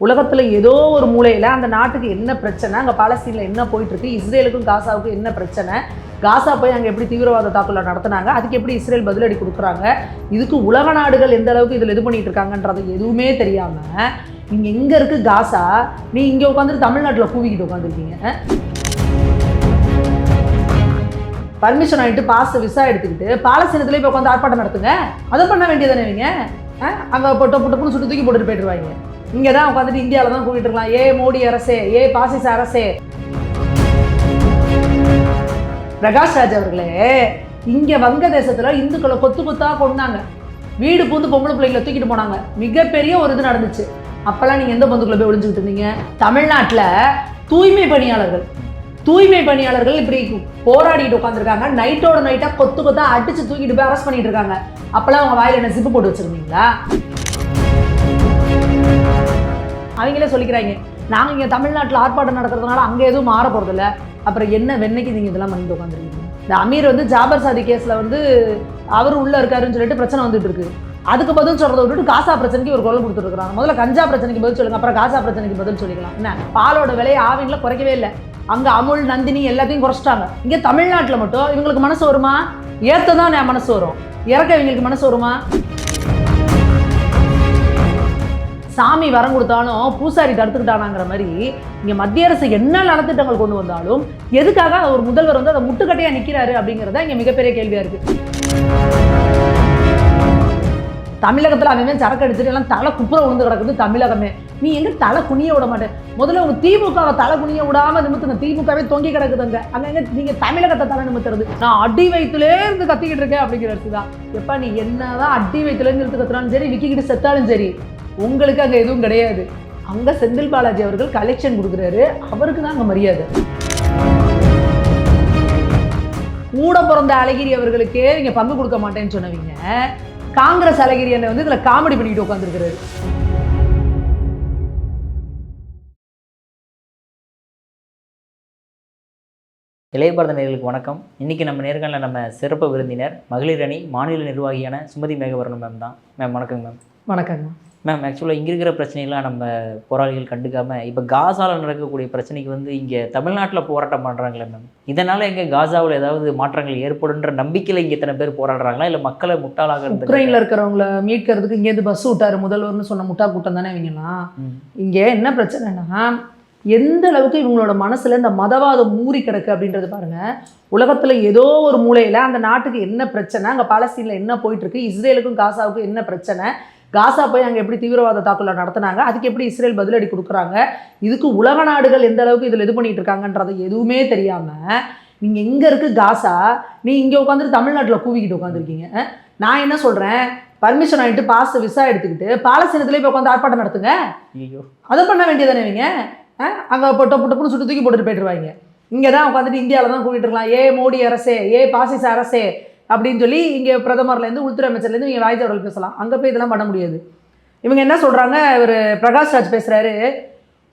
உலகத்தில் ஏதோ ஒரு மூலையில் அந்த நாட்டுக்கு என்ன பிரச்சனை அங்கே பாலஸ்தீனில் என்ன போயிட்டு இருக்கு இஸ்ரேலுக்கும் காசாவுக்கும் என்ன பிரச்சனை காசா போய் அங்கே எப்படி தீவிரவாத தாக்குதலை நடத்துனாங்க அதுக்கு எப்படி இஸ்ரேல் பதிலடி கொடுக்குறாங்க இதுக்கு உலக நாடுகள் எந்த அளவுக்கு இதில் இது பண்ணிட்டு இருக்காங்கன்றது எதுவுமே தெரியாமல் இங்கே எங்கே இருக்குது காசா? நீ இங்கே உட்காந்துட்டு தமிழ்நாட்டில் கூவிக்கிட்டு உட்காந்துருக்கீங்க பர்மிஷன் ஆகிட்டு பாஸ் விசா எடுத்துக்கிட்டு பாலஸ்தீனத்துல இப்போ உட்காந்து ஆர்ப்பாட்டம் நடத்துங்க. அதை பண்ண வேண்டியதானே இவங்க அங்கே இப்போ டொப்பு டொப்புன்னு சுட்டு தூக்கி போட்டுட்டு போயிட்டுருவாங்க. இங்கே தான் உட்காந்துட்டு இந்தியாவில் தான் கூட்டிகிட்டு இருக்கலாம். ஏ மோடி அரசே ஏ பாசிச அரசே. பிரகாஷ் ராஜ் அவர்களே இங்கே வங்கதேசத்தில் இந்துக்களை கொத்து கொத்தாக கொண்டாங்க வீடு பூந்து பொம்பளை பிள்ளைங்களை தூக்கிட்டு போனாங்க. மிகப்பெரிய ஒரு இது நடந்துச்சு. அப்போல்லாம் நீங்கள் எந்த பந்துக்குள்ளே போய் ஒழிஞ்சுக்கிட்டு இருந்தீங்க? தமிழ்நாட்டில் தூய்மை பணியாளர்கள் தூய்மை பணியாளர்கள் இப்படி போராடிட்டு உட்காந்துருக்காங்க நைட்டோட நைட்டாக கொத்து கொத்தா அடிச்சு தூக்கிட்டு போய் அரெஸ்ட் பண்ணிட்டு இருக்காங்க. அப்போல்லாம் அவங்க வாயில் என்ன சிப்பு போட்டு வச்சிருந்தீங்களா? அவங்களே சொல்லிக்கிறாங்க. நாங்கள் இங்கே தமிழ்நாட்டில் ஆர்ப்பாட்டம் நடக்கிறதுனால அங்கே எதுவும் மாற போகிறதில்ல அப்புறம் என்ன வெண்ணைக்கு நீங்கள் இதெல்லாம் பண்ணிட்டு உட்காந்துருக்கீங்க இந்த அமீர் வந்து ஜாபர் சாதி கேஸில் வந்து அவர் உள்ளே இருக்காருன்னு சொல்லிட்டு பிரச்சனை வந்துட்டு இருக்கு. அதுக்கு பதில் சொல்றதை விட்டுட்டு காசா பிரச்சனைக்கு ஒரு குரல் கொடுத்துருக்குறாங்க முதல்ல கஞ்சா பிரச்சனைக்கு பதில் சொல்லுங்க அப்புறம் காசா பிரச்சனைக்கு பதில் சொல்லிக்கலாம். என்ன? பாலோட விலையை ஆவின்ல குறைக்கவே இல்லை. அங்கே அமுல் நந்தினி எல்லாத்தையும் குறைச்சிட்டாங்க. இங்கே தமிழ்நாட்டில் மட்டும் இவங்களுக்கு மனசு வருமா? ஏற்ற தான் என் மனசு வரும். இறக்க இவங்களுக்கு மனசு வருமா? சாமி வரம் கொடுத்தாலும் பூசாரி தடுத்துக்கிட்டானாங்கிற மாதிரி இங்க மத்திய அரசு என்ன நலத்திட்டங்கள் கொண்டு வந்தாலும் எதுக்காக ஒரு முதல்வர் வந்து அதை முட்டுக்கட்டையா நிக்கிறாரு அப்படிங்கிறத இங்கே மிகப்பெரிய கேள்வியா இருக்கு. தமிழகத்தில் அவன் சரக்கு அடிச்சுட்டு எல்லாம் தலை குப்புற விழுந்து கிடக்குது தமிழகமே. நீ எங்கே தலை குனிய விட மாட்டேன் முதல்ல உங்க திமுகவை தலை குனிய விடாம நிமித்துங்க. திமுகவே தொங்கி கிடக்குதுங்க அங்கே. எங்க நீங்க தமிழகத்தை தலை நிமித்துறது. நான் அடி வயிற்றுலேருந்து இருந்து கத்திக்கிட்டு இருக்கேன் அப்படிங்கிறது தான் எப்பா நீ என்னதான் அடி வயிற்றுலேருந்து இருந்து கத்துறாலும் சரி விக்கிக்கிட்டு செத்தாலும் சரி உங்களுக்கு அங்க எதுவும் கிடையாது. அங்க செந்தில் பாலாஜி அவர்கள் கலெக்ஷன் கொடுக்குறாரு. அவருக்கு தான் அங்க மரியாதை. கூட பிறந்த அழகிரி அவர்களுக்கே நீங்க பங்கு கொடுக்க மாட்டேன்னு சொன்னவங்க. காங்கிரஸ் அழகிரி என்ன வந்து இதுல காமெடி பண்ணிட்டு உட்காந்துருக்கிறாரு இளைய பாரத நேர்களுக்கு வணக்கம். இன்றைக்கி நம்ம நேர்காணலில் நம்ம சிறப்பு விருந்தினர் மகளிர் அணி மாநில நிர்வாகியான சுமதி மேகவரணும் மேம் தான். மேம் வணக்கங்க மேம் வணக்கங்க. மேம் ஆக்சுவலாக இங்கே இருக்கிற பிரச்சனைகள்லாம் நம்ம போராளிகள் கண்டுக்காமல் இப்போ காசாவில் நடக்கக்கூடிய பிரச்சனைக்கு வந்து இங்கே தமிழ்நாட்டில் போராட்டம் பண்ணுறாங்களே மேம் இதனால் எங்கே காசாவில் ஏதாவது மாற்றங்கள் ஏற்படுன்ற நம்பிக்கையில் இங்கே இத்தனை பேர் போராடுறாங்களா? இல்லை மக்களை முட்டாளாக உக்ரைன்ல இருக்கிறவங்கள மீட்கிறதுக்கு இங்கேருந்து பஸ் விட்டாரு முதல்வர்னு சொன்ன முட்டா கூட்டம் தானே இவங்கலாம் இங்கே என்ன பிரச்சனைனா எந்த அளவுக்கு இவங்களோட மனசுல இந்த மதவாதம் மூறி கிடக்கு அப்படின்றது பாருங்க. உலகத்துல ஏதோ ஒரு மூலையில அந்த நாட்டுக்கு என்ன பிரச்சனை அங்க பாலஸ்தீன்ல என்ன போயிட்டு இருக்கு இஸ்ரேலுக்கும் காசாவுக்கும் என்ன பிரச்சனை காசா போய் அங்கே எப்படி தீவிரவாத தாக்குதலை நடத்துனாங்க? அதுக்கு எப்படி இஸ்ரேல் பதிலடி கொடுக்குறாங்க? இதுக்கு உலக நாடுகள் எந்த அளவுக்கு இதில் இது பண்ணிட்டு இருக்காங்கன்றது எதுவுமே தெரியாமல் நீங்கள் எங்கே இருக்குது காசா நீ இங்கே உட்காந்துட்டு தமிழ்நாட்டில் கூவிக்கிட்டு உட்காந்துருக்கீங்க நான் என்ன சொல்கிறேன் பர்மிஷன் ஆகிட்டு பாஸ் விசா எடுத்துக்கிட்டு பாலஸ்தீனத்திலே போய் உட்காந்து ஆர்ப்பாட்டம் நடத்துங்க. ஐயோ. அதை பண்ண வேண்டியதானே இவங்க? அங்கே இப்போ டொப்பு டொப்புன்னு சுட்டு தூக்கி போட்டுட்டு போயிட்டுருவாங்க இங்கே தான் உட்காந்துட்டு இந்தியாவில் தான் கூட்டிட்டு இருக்கலாம். ஏ மோடி அரசே ஏ பாசிச அரசே அப்படின்னு சொல்லி இங்கே பிரதமர்லேருந்து உள்துறை அமைச்சர்லேருந்து இவங்க வாய் பேசலாம். அங்கே போய் இதெல்லாம் பண்ண முடியாது. இவங்க என்ன சொல்கிறாங்க இவர் பிரகாஷ் ராஜ் பேசுகிறாரு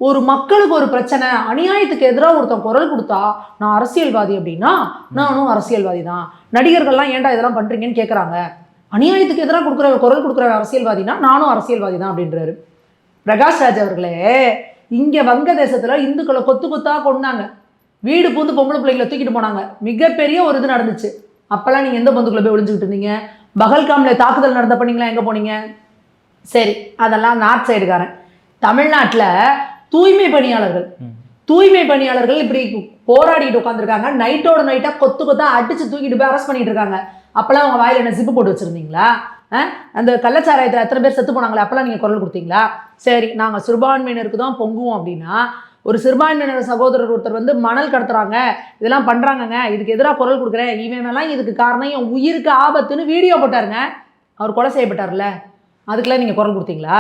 ஒரு மக்களுக்கு ஒரு பிரச்சனை அநியாயத்துக்கு எதிராக ஒருத்தன் குரல் கொடுத்தா நான் அரசியல்வாதி அப்படின்னா நானும் அரசியல்வாதி தான் நடிகர்கள்லாம் ஏன்டா இதெல்லாம் பண்ணுறீங்கன்னு கேட்குறாங்க அநியாயத்துக்கு எதிராக கொடுக்குற குரல் கொடுக்குற அரசியல்வாதினா நானும் அரசியல்வாதி தான் அப்படின்றாரு. பிரகாஷ் ராஜ் அவர்களே இங்கே வங்கதேசத்தில் இந்துக்களை கொத்து கொத்தாக கொண்டாங்க வீடு பூந்து பொம்பளை பிள்ளைங்களை தூக்கிட்டு போனாங்க. மிகப்பெரிய ஒரு இது நடந்துச்சு. அப்போல்லாம் நீங்கள் எந்த பந்துக்குள்ள போய் ஒளிஞ்சுக்கிட்டு இருந்தீங்க? பகல்காமில் தாக்குதல் நடந்தப்ப நீங்களா எங்கே போனீங்க? சரி அதெல்லாம் நார்த் சைடுக்காரன். தமிழ்நாட்டில் தூய்மை பணியாளர்கள். தூய்மை பணியாளர்கள் இப்படி போராடிட்டு உட்காந்துருக்காங்க நைட்டோட நைட்டாக கொத்து கொத்தா அடிச்சு தூக்கிட்டு போய் அரெஸ்ட் பண்ணிட்டு இருக்காங்க. அப்போல்லாம் அவங்க வாயில என்ன சிப்பு போட்டு வச்சிருந்தீங்களா? அந்த கள்ளச்சாராயத்தில் எத்தனை பேர் செத்து போனாங்களே அப்போல்லாம் நீங்கள் குரல் கொடுத்தீங்களா? சரி நாங்கள் சிறுபான்மையினருக்கு தான் பொங்குவோம் அப்படின்னா ஒரு சிறுபான்மையினர் சகோதரர் ஒருத்தர் வந்து மணல் கடத்துறாங்க இதெல்லாம் பண்ணுறாங்கங்க இதுக்கு எதிராக குரல் கொடுக்குறேன் இவனெல்லாம் இதுக்கு காரணம் என் உயிருக்கு ஆபத்துன்னு வீடியோ போட்டாருங்க. அவர் கொலை செய்யப்பட்டார்ல அதுக்கெல்லாம் நீங்கள் குரல் கொடுத்தீங்களா?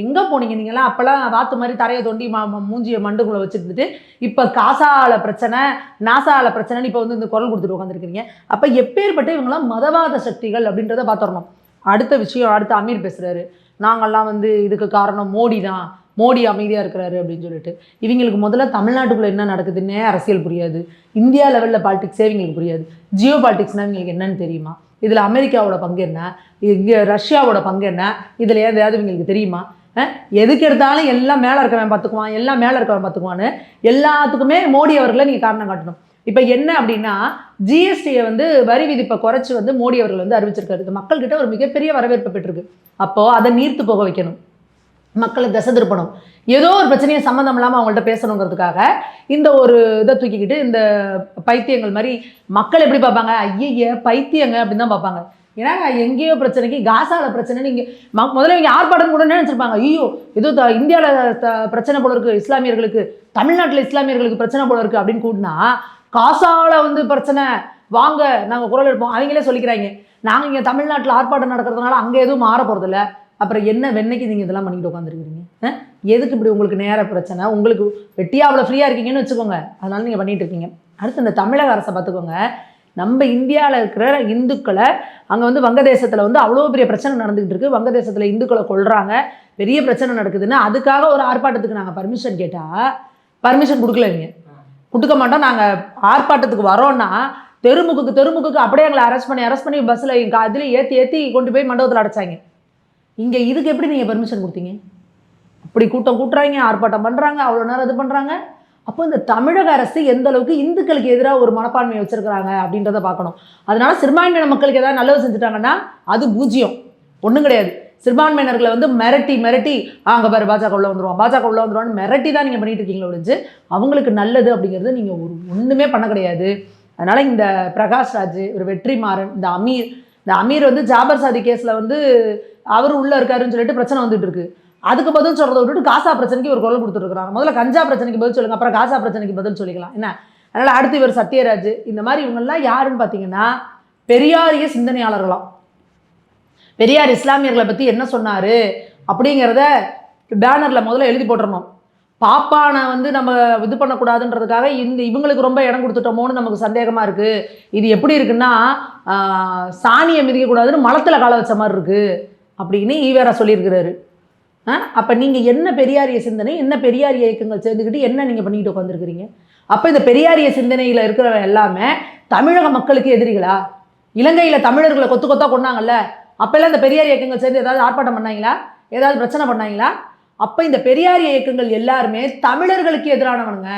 எங்கே போனீங்க நீங்களாம் அப்போல்லாம் வாத்து மாதிரி தரையை தோண்டி மா மூஞ்சியை மண்டுக்குள்ளே வச்சுருந்துட்டு இப்போ காசால பிரச்சனை நாசால பிரச்சனைன்னு இப்போ வந்து இந்த குரல் கொடுத்துட்டு உட்காந்துருக்கீங்க அப்போ எப்பேற்பட்ட இவங்களாம் மதவாத சக்திகள் அப்படின்றத பார்த்துடணும். அடுத்த விஷயம் அடுத்து அமீர் பேசுகிறாரு நாங்கள்லாம் வந்து இதுக்கு காரணம் மோடி தான் மோடி அமைதியாக இருக்கிறாரு அப்படின்னு சொல்லிட்டு. இவங்களுக்கு முதல்ல தமிழ்நாட்டுக்குள்ளே என்ன நடக்குதுன்னே அரசியல் புரியாது. இந்தியா லெவலில் பாலிடிக்ஸே இவங்களுக்கு புரியாது. ஜியோ பாலிடிக்ஸ்னால் இவங்களுக்கு என்னன்னு தெரியுமா? இதில் அமெரிக்காவோட பங்கு என்ன? இங்கே ரஷ்யாவோட பங்கு என்ன? இதில் ஏதாவது இவங்களுக்கு தெரியுமா? எதுக்கு எடுத்தாலும் எல்லாம் மேலே இருக்கவன் பார்த்துக்குவான் எல்லாம் மேலே இருக்கவன் பார்த்துக்குவான்னு எல்லாத்துக்குமே மோடி அவர்களை நீங்கள் காரணம் காட்டணும். இப்போ என்ன அப்படின்னா ஜிஎஸ்டியை வந்து வரி விதிப்பை குறைச்சி வந்து மோடி அவர்கள் வந்து அறிவிச்சிருக்காரு. இது மக்கள்கிட்ட ஒரு மிகப்பெரிய வரவேற்பு பெற்றிருக்கு. அப்போது அதை நீர்த்து போக வைக்கணும். மக்களை திசை திருப்பணும் ஏதோ ஒரு பிரச்சனையை சம்மந்தம் இல்லாமல் அவங்கள்ட்ட பேசணுங்கிறதுக்காக இந்த ஒரு இதை தூக்கிக்கிட்டு இந்த பைத்தியங்கள் மாதிரி மக்கள் எப்படி பார்ப்பாங்க? ஐயய்ய பைத்தியங்க அப்படின்னு தான் பார்ப்பாங்க. ஏன்னா எங்கேயோ பிரச்சனைக்கு காசால பிரச்சனை நீங்கள் முதல்ல இவங்க ஆர்ப்பாட்டம் கூட நினைச்சிருப்பாங்க. ஐயோ ஏதோ த இந்தியாவில் த பிரச்சனை போல இருக்குது இஸ்லாமியர்களுக்கு. தமிழ்நாட்டில் இஸ்லாமியர்களுக்கு பிரச்சனை போல இருக்குது அப்படின்னு கூட்டினா காசால வந்து பிரச்சனை. வாங்க நாங்கள் குரல் எடுப்போம். அவங்களே சொல்லிக்கிறாங்க. நாங்கள் இங்கே தமிழ்நாட்டில் ஆர்ப்பாட்டம் நடக்கிறதுனால அங்கே எதுவும் மாற போகிறதில்ல அப்புறம் என்ன வெண்ணைக்கு நீங்கள் இதெல்லாம் பண்ணிக்கிட்டு உட்காந்துருக்கீங்க எதுக்கு இப்படி உங்களுக்கு நேர பிரச்சனை? உங்களுக்கு வெட்டியா அவ்வளோ ஃப்ரீயாக இருக்கீங்கன்னு வச்சுக்கோங்க. அதனால நீங்கள் பண்ணிகிட்டு இருக்கீங்க. அடுத்து இந்த தமிழக அரசை பார்த்துக்கோங்க. நம்ம இந்தியாவில் இருக்கிற இந்துக்களை அங்கே வந்து வங்கதேசத்தில் வந்து அவ்வளோ பெரிய பிரச்சனை நடந்துகிட்டு இருக்குது வங்கதேசத்தில் இந்துக்களை கொள்கிறாங்க பெரிய பிரச்சனை நடக்குதுன்னு அதுக்காக ஒரு ஆர்ப்பாட்டத்துக்கு நாங்கள் பர்மிஷன் கேட்டால் பர்மிஷன் கொடுக்கலீங்க கொடுக்க மாட்டோம். நாங்கள் ஆர்ப்பாட்டத்துக்கு வரோன்னா தெருமுக்குக்கு தெருமுக்குக்கு அப்படியே எங்களை அரெஸ்ட் பண்ணி அரெஸ்ட் பண்ணி பஸ்ஸில் அதில் ஏற்றி ஏற்றி கொண்டு போய் மண்டபத்தில் அடைச்சாங்க. இங்கே இதுக்கு எப்படி நீங்கள் பர்மிஷன் கொடுத்தீங்க? அப்படி கூட்டம் கூட்டுறாங்க ஆர்ப்பாட்டம் பண்ணுறாங்க அவ்வளோ நேரம் இது பண்ணுறாங்க அப்போ இந்த தமிழக அரசு எந்த அளவுக்கு இந்துக்களுக்கு எதிராக ஒரு மனப்பான்மையை வச்சுருக்கிறாங்க அப்படின்றத பார்க்கணும். அதனால சிறுபான்மையின மக்களுக்கு ஏதாவது நல்லது செஞ்சுட்டாங்கன்னா அது பூஜ்ஜியம். ஒன்றும் கிடையாது. சிறுபான்மையினர்களை வந்து மிரட்டி மிரட்டி அங்கே பாரு பாஜக உள்ள வந்துருவான் பாஜக உள்ள வந்துருவான்னு மிரட்டி தான் நீங்கள் பண்ணிட்டு இருக்கீங்களோ ஒழிஞ்சு அவங்களுக்கு நல்லது அப்படிங்கிறது நீங்கள் ஒரு ஒன்றுமே பண்ண கிடையாது. அதனால் இந்த பிரகாஷ் ராஜ் ஒரு வெற்றிமாறன் இந்த அமீர் இந்த அமீர் வந்து ஜாபர் சாதி கேஸில் வந்து அவர் உள்ளே இருக்காருன்னு சொல்லிட்டு பிரச்சனை வந்துட்டு இருக்கு. அதுக்கு பதில் சொல்கிறத விட்டுட்டு காசா பிரச்சனைக்கு ஒரு குரல் கொடுத்துருக்குறாங்க முதல்ல கஞ்சா பிரச்சனைக்கு பதில் சொல்லுங்க அப்புறம் காசா பிரச்சனைக்கு பதில் சொல்லிக்கலாம். என்ன? அதனால் அடுத்து இவர் சத்யராஜ். இந்த மாதிரி இவங்கெல்லாம் யாருன்னு பார்த்தீங்கன்னா பெரியாரிய சிந்தனையாளர்களாம். பெரியார் இஸ்லாமியர்களை பற்றி என்ன சொன்னார் அப்படிங்கிறத பேனரில் முதல்ல எழுதி போட்டுறணும். பாப்பானை வந்து நம்ம இது பண்ணக்கூடாதுன்றதுக்காக இந்த இவங்களுக்கு ரொம்ப இடம் கொடுத்துட்டோமோன்னு நமக்கு சந்தேகமாக இருக்குது இது எப்படி இருக்குன்னா சாணியை மிதிக்கக்கூடாதுன்னு மலத்தில் கால வச்ச மாதிரி இருக்குது அப்படின்னு ஈவேரா சொல்லியிருக்கிறாரு. அப்போ நீங்கள் என்ன பெரியாரிய சிந்தனை என்ன பெரியாரிய இயக்கங்கள் சேர்ந்துக்கிட்டு என்ன நீங்கள் பண்ணிக்கிட்டு உட்காந்துருக்கிறீங்க அப்போ இந்த பெரியாரிய சிந்தனையில் இருக்கிறவன் எல்லாமே தமிழக மக்களுக்கு எதிரிகளா? இலங்கையில் தமிழர்களை கொத்து கொத்தா கொண்டாங்கல்ல அப்போல்லாம் இந்த பெரியார் இயக்கங்கள் சேர்ந்து ஏதாவது ஆர்ப்பாட்டம் பண்ணாங்களா? ஏதாவது பிரச்சனை பண்ணாங்களா? அப்போ இந்த பெரியார் இயக்கங்கள் எல்லாருமே தமிழர்களுக்கு எதிரானவனுங்க.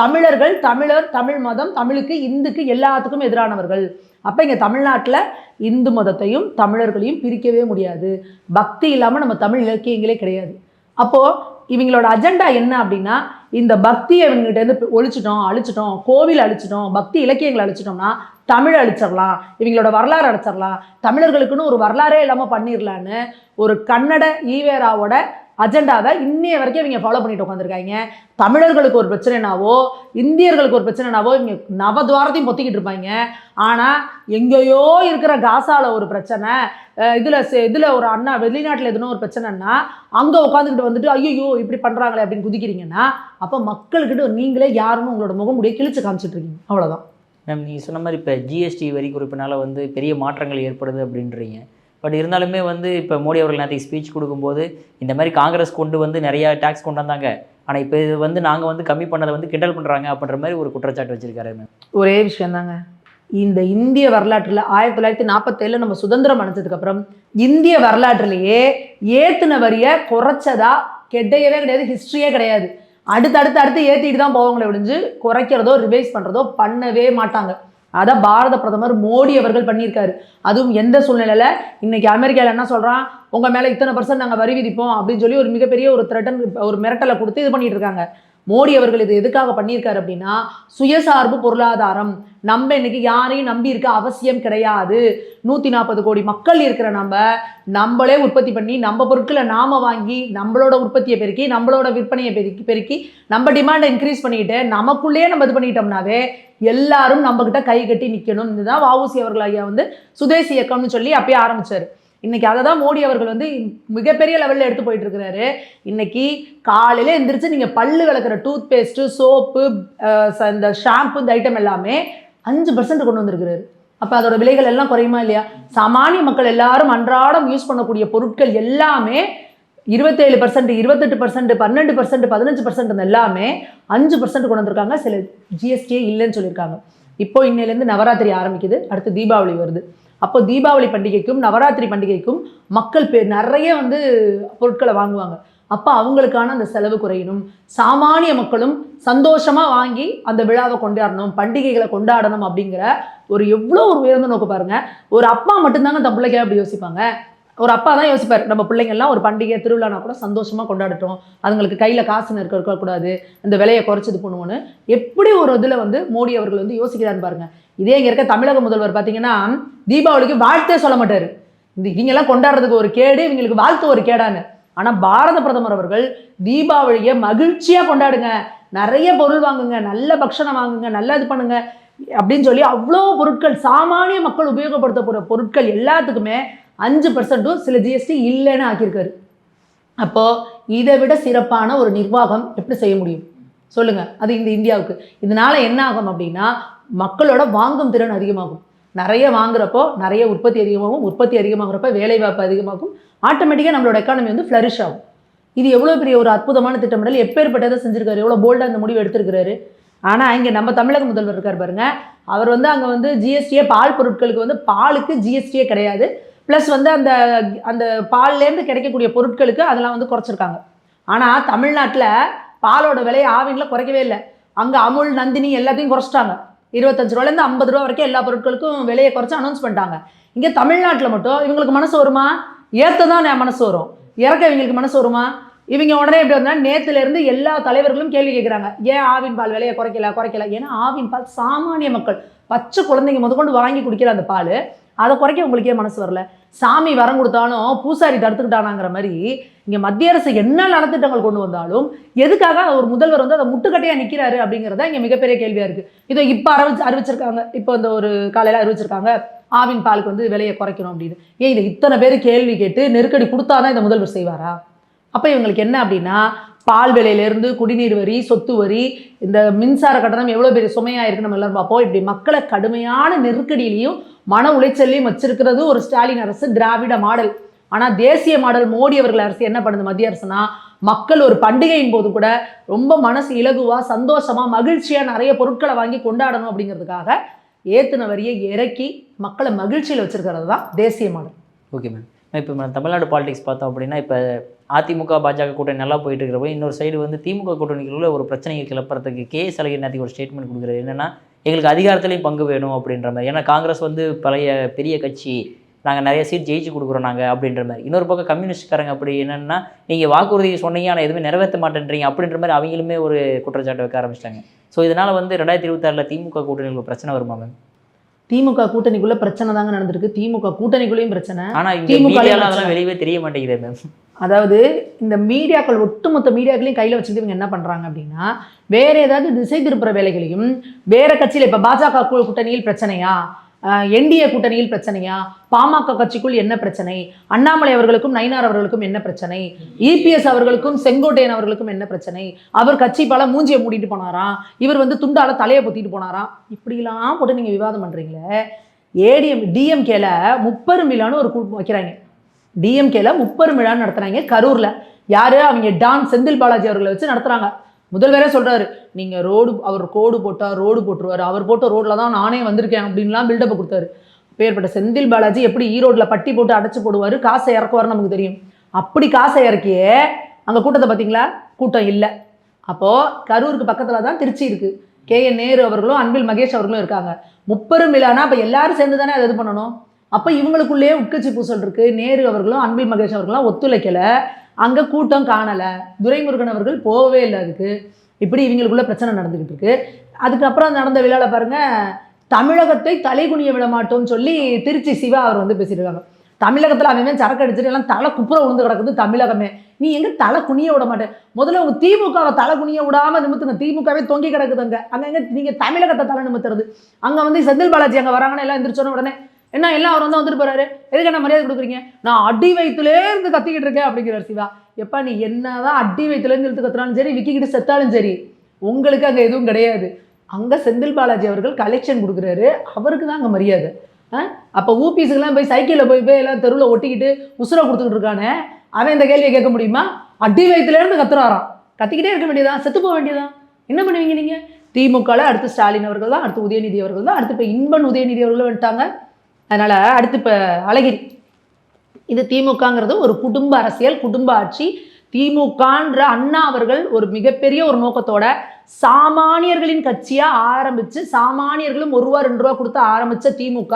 தமிழர்கள் தமிழர் தமிழ் மதம் தமிழுக்கு இந்துக்கு எல்லாத்துக்கும் எதிரானவர்கள். அப்போ இங்கே தமிழ்நாட்டில் இந்து மதத்தையும் தமிழர்களையும் பிரிக்கவே முடியாது. பக்தி இல்லாமல் நம்ம தமிழ் இலக்கியங்களே கிடையாது. அப்போது இவங்களோட அஜெண்டா என்ன அப்படின்னா இந்த பக்தியை இவங்ககிட்டேருந்து ஒழிச்சிட்டோம் அழிச்சிட்டோம் கோவில் அழிச்சிட்டோம் பக்தி இலக்கியங்களை அழிச்சிட்டோம்னா தமிழ் அழிச்சிடலாம் இவங்களோட வரலாறு அழிச்சிடலாம் தமிழர்களுக்குன்னு ஒரு வரலாறே இல்லாமல் பண்ணிடலான்னு ஒரு கன்னட ஈவேராவோட அஜெண்டாவை இன்னைய வரைக்கும் இவங்க ஃபாலோ பண்ணிட்டு உட்காந்துருக்காங்க தமிழர்களுக்கு ஒரு பிரச்சனைனாவோ இந்தியர்களுக்கு ஒரு பிரச்சனைனாவோ இவங்க நவதுவாரத்தையும் பொத்திக்கிட்டு இருப்பாங்க. ஆனால் எங்கேயோ இருக்கிற காசால ஒரு பிரச்சனை இதில் இதில் ஒரு அண்ணா வெளிநாட்டில் எதுனோ ஒரு பிரச்சனைன்னா அங்கே உட்காந்துக்கிட்டு வந்துட்டு ஐயோ இப்படி பண்ணுறாங்களே அப்படின்னு குதிக்கிறீங்கன்னா அப்போ மக்கள்கிட்ட நீங்களே யாருன்னு உங்களோட முகமுடியை கிழிச்சு காமிச்சிட்டு இருக்கீங்க. அவ்வளோதான் மேம் நீங்கள் சொன்ன மாதிரி இப்போ ஜிஎஸ்டி வரி குறிப்பினால வந்து பெரிய மாற்றங்கள் ஏற்படுது அப்படின்றீங்க. பட் இருந்தாலுமே வந்து இப்போ மோடி அவர்கள் நேற்று ஸ்பீச் கொடுக்கும்போது இந்த மாதிரி காங்கிரஸ் கொண்டு வந்து நிறையா டேக்ஸ் கொண்டு வந்தாங்க. ஆனால் இப்போ இது வந்து நாங்கள் வந்து கம்மி பண்ணதை வந்து கிண்டல் பண்ணுறாங்க அப்படின்ற மாதிரி ஒரு குற்றச்சாட்டு வச்சிருக்காரு. ஒரே ஒரே விஷயந்தாங்க இந்த இந்திய வரலாற்றில் ஆயிரத்தி தொள்ளாயிரத்தி நாற்பத்தேழில் நம்ம சுதந்திரம் அடைஞ்சதுக்கப்புறம் இந்திய வரலாற்றிலேயே ஏத்துன வரியை குறைச்சதா கெட்டையவே கிடையாது ஹிஸ்ட்ரியே கிடையாது. அடுத்து அடுத்து அடுத்து ஏற்றிட்டு தான் போவாங்களே ஒழிஞ்சு குறைக்கிறதோ ரிவைஸ் பண்ணுறதோ பண்ணவே மாட்டாங்க. அதான் பாரத பிரதமர் மோடி அவர்கள் பண்ணியிருக்காரு. அதுவும் எந்த சூழ்நிலையில்? இன்னைக்கு அமெரிக்காவில் என்ன சொல்கிறான் உங்கள் மேலே இத்தனை பர்சன்ட் நாங்கள் வரி விதிப்போம் அப்படின்னு சொல்லி ஒரு மிகப்பெரிய ஒரு த்ரெட்டன் ஒரு மிரட்டலை கொடுத்து இது பண்ணிட்டு இருக்காங்க. மோடி அவர்கள் இது எதுக்காக பண்ணியிருக்காரு அப்படின்னா சுயசார்பு பொருளாதாரம். நம்ம இன்னைக்கு யாரையும் நம்பி இருக்க அவசியம் கிடையாது. நூற்றி நாற்பது கோடி மக்கள் இருக்கிற நம்ம நம்மளே உற்பத்தி பண்ணி நம்ம பொருட்களை நாம வாங்கி நம்மளோட உற்பத்தியை பெருக்கி நம்மளோட விற்பனையை பெருக்கி பெருக்கி நம்ம டிமாண்டை இன்க்ரீஸ் பண்ணிக்கிட்டு நமக்குள்ளேயே நம்ம இது பண்ணிட்டோம்னாவே எல்லாரும் நம்மக்கிட்ட கை கட்டி நிற்கணும் இதுதான் வாவுசி அவர்கள் ஐயா வந்து சுதேசி இயக்கம்னு சொல்லி அப்பயே ஆரம்பிச்சார். இன்னைக்கு அதை தான் மோடி அவர்கள் வந்து மிகப்பெரிய லெவலில் எடுத்து போயிட்டு இருக்கிறாரு இன்னைக்கு காலையில எந்திரிச்சு நீங்கள் பல்லு விளக்குற டூத் பேஸ்ட்டு சோப்பு இந்த ஷாம்பு இந்த ஐட்டம் எல்லாமே அஞ்சு பர்சன்ட் கொண்டு வந்திருக்கிறாரு. அப்போ அதோட விலைகள் எல்லாம் குறையுமா இல்லையா? சாமானிய மக்கள் எல்லாரும் அன்றாடம் யூஸ் பண்ணக்கூடிய பொருட்கள் எல்லாமே இருபத்தேழு பர்சன்ட் இருபத்தெட்டு பர்சன்ட் பன்னெண்டு பர்சன்ட் பதினஞ்சு பர்சன்ட் எல்லாமே அஞ்சு பர்சன்ட் கொண்டு வந்திருக்காங்க. சில ஜிஎஸ்டியே இல்லைன்னு சொல்லியிருக்காங்க. இப்போ இன்னையிலேருந்து நவராத்திரி ஆரம்பிக்குது. அடுத்து தீபாவளி வருது. அப்போ தீபாவளி பண்டிகைக்கும் நவராத்திரி பண்டிகைக்கும் மக்கள் பே நிறைய வந்து பொருட்களை வாங்குவாங்க. அப்போ அவங்களுக்கான அந்த செலவு குறையணும். சாமானிய மக்களும் சந்தோஷமாக வாங்கி அந்த விழாவை கொண்டாடணும் பண்டிகைகளை கொண்டாடணும் அப்படிங்கிற ஒரு எவ்வளோ ஒரு உயர்ந்த நோக்கு பாருங்கள் ஒரு அப்பா மட்டும்தாங்க தன் அப்படி யோசிப்பாங்க. ஒரு அப்பா தான் யோசிப்பார் நம்ம பிள்ளைங்கள்லாம் ஒரு பண்டிகை திருவிழானா கூட சந்தோஷமாக கொண்டாடட்டும். அதுங்களுக்கு கையில் காசு நெருக்க இருக்கக்கூடாது இந்த விலையை குறைச்சது பண்ணுவோன்னு எப்படி ஒரு இதில் வந்து மோடி அவர்கள் வந்து யோசிக்கிறான்னு பாருங்க. இதே இங்கே இருக்க தமிழக முதல்வர் பார்த்தீங்கன்னா தீபாவளிக்கு வாழ்த்தே சொல்ல மாட்டார். இந்த இவங்கெல்லாம் கொண்டாடுறதுக்கு ஒரு கேடு இவங்களுக்கு வாழ்த்து ஒரு கேடான்னு. ஆனால் பாரத பிரதமர் அவர்கள் தீபாவளியை மகிழ்ச்சியாக கொண்டாடுங்க. நிறைய பொருள் வாங்குங்க நல்ல பக்ஷணம் வாங்குங்க நல்ல இது பண்ணுங்க அப்படின்னு சொல்லி அவ்வளோ பொருட்கள் சாமானிய மக்கள் உபயோகப்படுத்த போகிற பொருட்கள் எல்லாத்துக்குமே அஞ்சு பர்சன்ட்டும் சில ஜிஎஸ்டி இல்லைன்னு ஆக்கியிருக்காரு. அப்போது இதை விட சிறப்பான ஒரு நிர்வாகம் எப்படி செய்ய முடியும்? சொல்லுங்கள் அது இந்த இந்தியாவுக்கு. இதனால என்ன ஆகும் அப்படின்னா மக்களோட வாங்கும் திறன் அதிகமாகும். நிறைய வாங்குறப்போ நிறைய உற்பத்தி அதிகமாகும். உற்பத்தி அதிகமாகிறப்ப வேலைவாய்ப்பு அதிகமாகும். ஆட்டோமேட்டிக்காக நம்மளோட எக்கானமி வந்து ஃப்ளரிஷ் ஆகும். இது எவ்வளோ பெரிய ஒரு அற்புதமான திட்டமிடல். எப்பேற்பட்டதை செஞ்சுருக்காரு. எவ்வளோ போல்டாக அந்த முடிவு எடுத்திருக்கிறாரு. ஆனால் இங்கே நம்ம தமிழக முதல்வர் இருக்கார் பாருங்க. அவர் வந்து அங்கே வந்து ஜிஎஸ்டியே பால் பொருட்களுக்கு வந்து பாலுக்கு ஜிஎஸ்டியே கிடையாது. ப்ளஸ் வந்து அந்த அந்த பால்லேருந்து கிடைக்கக்கூடிய பொருட்களுக்கு அதெல்லாம் வந்து குறைச்சிருக்காங்க. ஆனால் தமிழ்நாட்டில் பாலோட விலையை ஆவினில் குறைக்கவே இல்லை. அங்கே அமுல் நந்தினி எல்லாத்தையும் குறைச்சிட்டாங்க. இருபத்தஞ்சு ரூபாலேருந்து ஐம்பது ரூபா வரைக்கும் எல்லா பொருட்களுக்கும் விலையை குறைச்சி அனௌன்ஸ் பண்ணிட்டாங்க. இங்கே தமிழ்நாட்டில் மட்டும் இவங்களுக்கு மனசு வருமா? ஏற்ற தான் என் மனசு வரும். இறக்க இவங்களுக்கு மனசு வருமா? இவங்க உடனே எப்படி வந்தால் நேற்றுலேருந்து எல்லா தலைவர்களும் கேள்வி கேட்குறாங்க ஏன் ஆவின் பால் விலையை குறைக்கல குறைக்கல? ஏன்னா ஆவின் பால் சாமானிய மக்கள் பச்சை குழந்தைங்க முதற்கொண்டு வாங்கி குடிக்கிற அந்த பால் அதை குறைக்க உங்களுக்கே மனசு வரல. சாமி வரம் கொடுத்தாலும் பூசாரி தடுத்துக்கிட்டானாங்கிற மாதிரி இங்கே மத்திய அரசு என்ன நலத்திட்டங்கள் கொண்டு வந்தாலும் எதுக்காக ஒரு முதல்வர் வந்து அதை முட்டுக்கட்டையாக நிற்கிறாரு அப்படிங்கிறத இங்கே மிகப்பெரிய கேள்வியாக இருக்குது இதை இப்போ அறிவிச்சு அறிவிச்சிருக்காங்க. இப்போ இந்த ஒரு காலையில் அறிவிச்சிருக்காங்க. ஆவின் பாலுக்கு வந்து விலையை குறைக்கணும் அப்படின்னு. ஏன் இதை இத்தனை பேர் கேள்வி கேட்டு நெருக்கடி கொடுத்தாதான் இந்த முதல்வர் செய்வாரா? அப்போ இவங்களுக்கு என்ன அப்படின்னா பால் விலையிலேருந்து குடிநீர் வரி சொத்து வரி இந்த மின்சார கட்டணம் எவ்வளோ பெரிய சுமையாக இருக்குன்னு நம்ம எல்லாரும் பார்ப்போம். இப்படி மக்களை கடுமையான நெருக்கடியிலையும் மன உளைச்சல்லையும் வச்சிருக்கிறது ஒரு ஸ்டாலின் அரசு திராவிட மாடல். ஆனால் தேசிய மாடல் மோடி அவர்கள் அரசு என்ன பண்ணுது மத்திய அரசுனா மக்கள் ஒரு பண்டிகையின் போது கூட ரொம்ப மனசு இலகுவாக சந்தோஷமாக மகிழ்ச்சியாக நிறைய பொருட்களை வாங்கி கொண்டாடணும் அப்படிங்கிறதுக்காக ஏத்துன வரியை இறக்கி மக்களை மகிழ்ச்சியில் வச்சிருக்கிறது தான் தேசிய மாடல். Okay ma'am. இப்போ நம்ம தமிழ்நாடு பாலிடிக்ஸ் பார்த்தோம் அப்படின்னா இப்போ அதிமுக பாஜக கூட்டணி நல்லா போயிட்டு இருக்கிறப்போ இன்னொரு சைடு வந்து திமுக கூட்டணிக்குள்ள ஒரு பிரச்சனையை கிளப்புறதுக்கு கே எஸ் அழகிரி ஒரு ஸ்டேட்மெண்ட் கொடுக்குறது என்னன்னா எங்களுக்கு அதிகாரத்துலேயும் பங்கு வேணும் அப்படின்ற மாதிரி. ஏன்னா காங்கிரஸ் வந்து பழைய பெரிய கட்சி. நாங்கள் நிறைய சீட் ஜெயிச்சு கொடுக்குறோம் நாங்கள் அப்படின்ற மாதிரி. இன்னொரு பக்கம் கம்யூனிஸ்ட்காரங்க அப்படி என்னென்னா நீங்கள் வாக்குறுதி சொன்னீங்க ஆனால் எதுவுமே நிறைவேற்ற மாட்டேன்றீங்க அப்படின்ற மாதிரி அவங்களுமே ஒரு குற்றச்சாட்டு வைக்க ஆரம்பிச்சிட்டாங்க. ஸோ இதனால் வந்து ரெண்டாயிரத்தி இருபத்தாறில் திமுக கூட்டணியில் பிரச்சனை வருமா மேம் திமுக கூட்டணிக்குள்ள பிரச்சனை தாங்க நடந்திருக்கு. திமுக கூட்டணிக்குள்ளேயும் பிரச்சனை. ஆனால் திமுக வெளியவே தெரிய மாட்டேங்குது மேம் அதாவது இந்த மீடியாக்கள் ஒட்டுமொத்த மீடியாக்களையும் கையில் வச்சுக்கிட்டு இவங்க என்ன பண்ணுறாங்க அப்படின்னா வேற ஏதாவது திசை திருப்புற வேலைகளையும் வேற கட்சியில் இப்போ பாஜக கூட்டணியில் பிரச்சனையா? என்டிஏ கூட்டணியில் பிரச்சனையா? பாமக கட்சிக்குள் என்ன பிரச்சனை? அண்ணாமலை அவர்களுக்கும் நயினார் அவர்களுக்கும் என்ன பிரச்சனை? இபிஎஸ் அவர்களுக்கும் செங்கோட்டையன் அவர்களுக்கும் என்ன பிரச்சனை? அவர் கட்சி பல மூஞ்சியை மூடிட்டு போனாராம் இவர் வந்து துண்டால தலையை பொத்திட்டு போனாராம் இப்படிலாம் போட்டு நீங்கள் விவாதம் பண்ணுறீங்களே ஏடிஎம் டிஎம்கேல முப்பெருமிழான்னு ஒரு கூட்டம் வைக்கிறாங்க. டிஎம்கேல முப்பெருமிழான்னு நடத்துறாங்க கரூர்ல. யாரு? அவங்க டான் செந்தில் பாலாஜி அவர்களை வச்சு நடத்துறாங்க. முதல்வரே சொல்கிறாரு நீங்கள் ரோடு அவர் கோடு போட்டால் ரோடு போட்டுருவாரு. அவர் போட்ட ரோட்டில் தான் நானே வந்திருக்கேன் அப்படின்லாம் பில்டப்பை கொடுத்தாரு. பேர்பட்ட செந்தில் பாலாஜி எப்படி ஈரோட்டில் பட்டி போட்டு அடைச்சி போடுவார் காசை இறக்குவாருன்னு நமக்கு தெரியும். அப்படி காசை இறக்கியே அங்கே கூட்டத்தை பார்த்தீங்களா? கூட்டம் இல்லை. அப்போது கரூருக்கு பக்கத்தில் தான் திருச்சி இருக்குது கே. என். நேரு அவர்களும் அன்பில் மகேஷ் அவர்களும் இருக்காங்க. முப்பெரும் விழானா அப்போ எல்லாரும் சேர்ந்து தானே அதை இது பண்ணணும்? அப்போ இவங்களுக்குள்ளேயே உட்கட்சி பூசல் இருக்குது நேரு அவர்களும் அன்பில் மகேஷ் அவர்களும் ஒத்துழைக்கல. அங்கே கூட்டம் காணலை. துரைமுருகன் அவர்கள் போகவே இல்லை அதுக்கு. இப்படி இவங்களுக்குள்ள பிரச்சனை நடந்துகிட்டு இருக்கு. அதுக்கப்புறம் நடந்த விழாவில் பாருங்க தமிழகத்தை தலைகுனிய விட மாட்டோம்னு சொல்லி திருச்சி சிவா அவர் வந்து பேசியிருக்காங்க. தமிழகத்தில் அவன் சரக்கு அடிச்சுட்டு எல்லாம் தலை குப்புற விழுந்து கிடக்குது தமிழகமே. நீ எங்கே தலை குனிய விட மாட்டேன் முதல்ல உங்கள் திமுகவை தலை குனிய விடாமல் நிமித்துங்க. திமுகவே தொங்கி கிடக்குதுங்க அங்கே. எங்கே? நீங்கள் தமிழகத்தை தலை நிமித்துறது. அங்கே வந்து செந்தில் பாலாஜி அங்கே வராங்கன்னு எல்லாம் எந்திரிச்சோன உடனே என்ன எல்லாம் அவர் வந்து வந்துட்டு போறாரு. எதுக்கு என்ன மரியாதை கொடுக்குறீங்க? நான் அடி வயிற்றுலே இருந்து கத்திக்கிட்டு இருக்கேன் அப்படிங்கிறார் சிவா. எப்பா நீ என்னதான் அடி வயிற்றுலேருந்து இழுத்து கத்துறாலும் சரி விக்கிக்கிட்டு செத்தாலும் சரி உங்களுக்கு அங்கே எதுவும் கிடையாது. அங்கே செந்தில் பாலாஜி அவர்கள் கலெக்ஷன் கொடுக்குறாரு. அவருக்கு தான் அங்கே மரியாதை. ஆ? அப்போ ஊபிஸுக்கெல்லாம் போய் சைக்கிளில் போய் போய் எல்லாம் தெருவில் ஒட்டிக்கிட்டு உசுரை கொடுத்துக்கிட்டு இருக்கானே அவன் இந்த கேள்வியை கேட்க முடியுமா? அடி வயிற்றுலேருந்து கத்துறாராம். கத்திக்கிட்டே இருக்க வேண்டியதான் செத்து போக வேண்டியதான் என்ன பண்ணுவீங்க நீங்கள் திமுகவில் அடுத்து ஸ்டாலின் அவர்கள் தான் அடுத்து உதயநிதி அவர்கள் தான் அடுத்து இப்போ இன்பன் உதயநிதி அவர்களும் வந்துட்டாங்க. அதனால் அடுத்து இப்போ அழகிரி. இது திமுகங்கிறது ஒரு குடும்ப அரசியல் குடும்ப ஆட்சி. திமுகன்ற அண்ணா அவர்கள் ஒரு மிகப்பெரிய ஒரு நோக்கத்தோட சாமானியர்களின் கட்சியாக ஆரம்பித்து சாமானியர்களும் ஒரு ரூபா ரெண்டு ரூபா கொடுத்து ஆரம்பித்த திமுக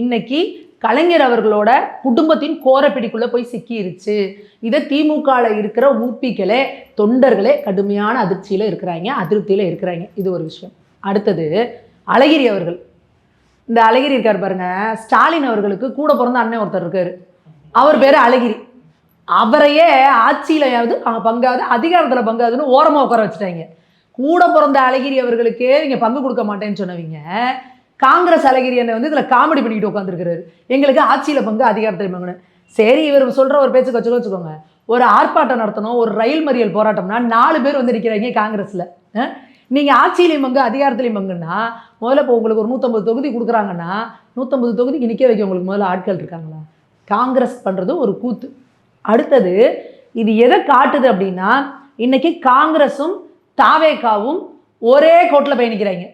இன்னைக்கு கலைஞர் அவர்களோட குடும்பத்தின் கோரப்பிடிக்குள்ளே போய் சிக்கிருச்சு. இதை திமுகவில் இருக்கிற ஊப்பிகளே தொண்டர்களே கடுமையான அதிர்ச்சியில் இருக்கிறாங்க அதிருப்தியில் இருக்கிறாங்க. இது ஒரு விஷயம். அடுத்தது அழகிரி அவர்கள். இந்த அழகிரி இருக்கார் பாருங்க. ஸ்டாலின் அவர்களுக்கு கூட பிறந்த அண்ணன் ஒருத்தர் இருக்காரு. அவர் பேர் அழகிரி. அவரையே ஆட்சியிலையாவது பங்காவது அதிகாரத்தில் பங்காதுன்னு ஓரமாக உட்கார வச்சுட்டாங்க. கூட பிறந்த அழகிரி அவர்களுக்கே இங்கே பங்கு கொடுக்க மாட்டேன்னு சொன்னவங்க. காங்கிரஸ் அழகிரி என்னை வந்து இதில் காமெடி பண்ணிக்கிட்டு உட்காந்துருக்கிறாரு எங்களுக்கு ஆட்சியில் பங்கு அதிகாரத்தில் பங்குன்னு. சரி இவர் சொல்கிற ஒரு பேச்சு வச்சுக்கோ வச்சுக்கோங்க. ஒரு ஆர்ப்பாட்டம் நடத்தணும் ஒரு ரயில் மறியல் போராட்டம்னா நாலு பேர் வந்து நிற்கிறாங்க காங்கிரஸில். நீங்கள் ஆட்சியிலையும் பங்கு அதிகாரத்திலையும் பங்குன்னா முதல்ல இப்போ உங்களுக்கு ஒரு நூற்றம்பது தொகுதி கொடுக்குறாங்கன்னா நூற்றம்பது தொகுதிக்கு நிற்க வைக்க உங்களுக்கு முதல்ல ஆட்கள் இருக்காங்களா? காங்கிரஸ் பண்ணுறது ஒரு கூத்து. அடுத்தது இது எதை காட்டுது அப்படின்னா இன்னைக்கு காங்கிரஸும் தாவேகாவும் ஒரே கோட்டில் பயணிக்கிறாங்க.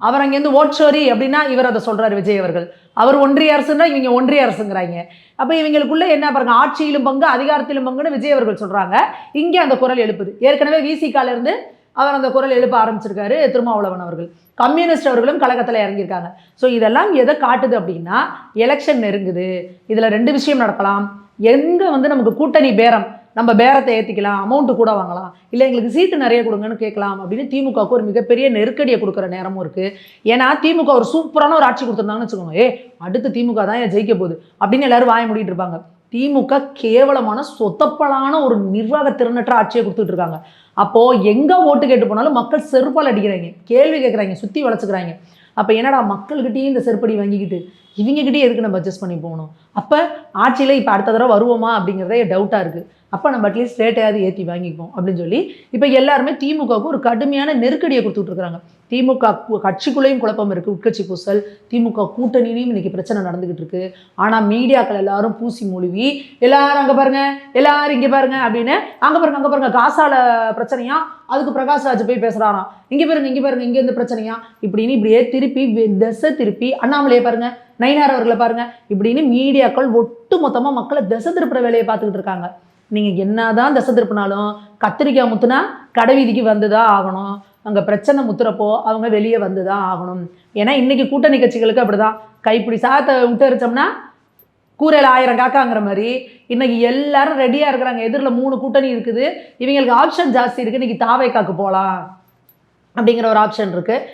அவர் அங்கேருந்து ஓட்சோரி அப்படின்னா இவர் அதை சொல்கிறார் விஜய் அவர்கள். அவர் ஒன்றிய அரசுன்னா இவங்க ஒன்றிய அரசுங்கிறாங்க. அப்போ இவங்களுக்குள்ளே என்ன பாருங்க ஆட்சியிலும் பங்கு அதிகாரத்திலும் பங்குன்னு விஜய் அவர்கள் சொல்கிறாங்க இங்கே அந்த குரல் எழுப்புது. ஏற்கனவே விசிகாலேருந்து அவர் அந்த குரல் எழுப்ப ஆரம்பிச்சிருக்காரு திருமாவளவன் அவர்கள். கம்யூனிஸ்ட் அவர்களும் கழகத்தில் இறங்கியிருக்காங்க. ஸோ இதெல்லாம் எதை காட்டுது அப்படின்னா எலெக்ஷன் நெருங்குது. இதில் ரெண்டு விஷயம் நடக்கலாம். எங்கே வந்து நமக்கு கூட்டணி பேரம் நம்ம பேரத்தை ஏற்றிக்கலாம் அமௌண்ட்டு கூட வாங்கலாம். இல்லை எங்களுக்கு சீட்டு நிறைய கொடுங்கன்னு கேட்கலாம் அப்படின்னு திமுகவுக்கு ஒரு மிகப்பெரிய நெருக்கடியை கொடுக்குற நேரமும் இருக்குது ஏன்னா திமுக ஒரு சூப்பரான ஒரு ஆட்சி கொடுத்துருந்தாங்கன்னு வச்சுக்கோங்க ஏ அடுத்து திமுக தான் ஏன் ஜெயிக்க போகுது அப்படின்னு எல்லாரும் வாய மூடிட்டு இருப்பாங்க. திமுக கேவலமான சொத்தப்பலான ஒரு நிர்வாக திறனற்ற ஆட்சியை கொடுத்துட்டு இருக்காங்க. அப்போ எங்க ஓட்டு கேட்டு போனாலும் மக்கள் செருப்பால் அடிக்கிறாங்க. கேள்வி கேட்குறாங்க சுத்தி வளைச்சுக்கிறாங்க. அப்போ என்னடா மக்கள்கிட்டயும் இந்த செருப்படி வாங்கிக்கிட்டு இவங்ககிட்டயே எதுக்கு நம்ம அட்ஜஸ்ட் பண்ணி போகணும்? அப்போ ஆட்சியில் இப்போ அடுத்த தடவை வருவோமா அப்படிங்கிறதே டவுட்டாக இருக்குது அப்போ நம்ம அட்லீஸ்ட் ரேட்டையாவது ஏற்றி வாங்கிப்போம் அப்படின்னு சொல்லி இப்போ எல்லாருமே திமுகவுக்கு ஒரு கடுமையான நெருக்கடியை கொடுத்துட்டு இருக்காங்க திமுக கட்சிக்குள்ளேயும் குழப்பம் இருக்குது உட்கட்சி பூசல் திமுக கூட்டணியிலையும் இன்னைக்கு பிரச்சனை நடந்துகிட்டு இருக்கு. ஆனால் மீடியாக்கள் எல்லாரும் பூசி மொழிவி எல்லாரும் அங்கே பாருங்க எல்லாரும் இங்கே பாருங்க அப்படின்னு அங்கே பாருங்க அங்கே பாருங்க காசால பிரச்சனையா? அதுக்கு பிரகாஷ் ராஜ் போய் பேசுறாராம். இங்கே பாருங்க இங்கே பாருங்க இங்கே இருந்து பிரச்சனையா? இப்படின்னு இப்படியே திருப்பி வெ- திசை திருப்பி அண்ணாமலையை பாருங்க நயினார் அவர்களை பாருங்க இப்படின்னு மீடியாக்கள் ஒட்டு மொத்தமாக மக்களை திசை திருப்புற வேலையை பார்த்துக்கிட்டு இருக்காங்க. நீங்கள் என்னதான் திசை திருப்பினாலும் கத்திரிக்காய் முத்துனா கடைவீதிக்கு வந்து தான் ஆகணும். அங்கே பிரச்சனை முத்துறப்போ அவங்க வெளியே வந்து தான் ஆகணும். ஏன்னா இன்னைக்கு கூட்டணி கட்சிகளுக்கு அப்படிதான். கைப்பிடி சாத்தை விட்டுரிச்சோம்னா கூரையில் ஆயிரம் காக்காங்கிற மாதிரி. இன்னைக்கு எல்லாரும் ரெடியாக இருக்கிறாங்க. எதிரில் மூணு கூட்டணி இருக்குது. இவங்களுக்கு ஆப்ஷன் ஜாஸ்தி இருக்குது இன்னைக்கு தாவைக்காக்கு போகலாம் அப்படிங்கிற ஒரு ஆப்ஷன் இருக்குது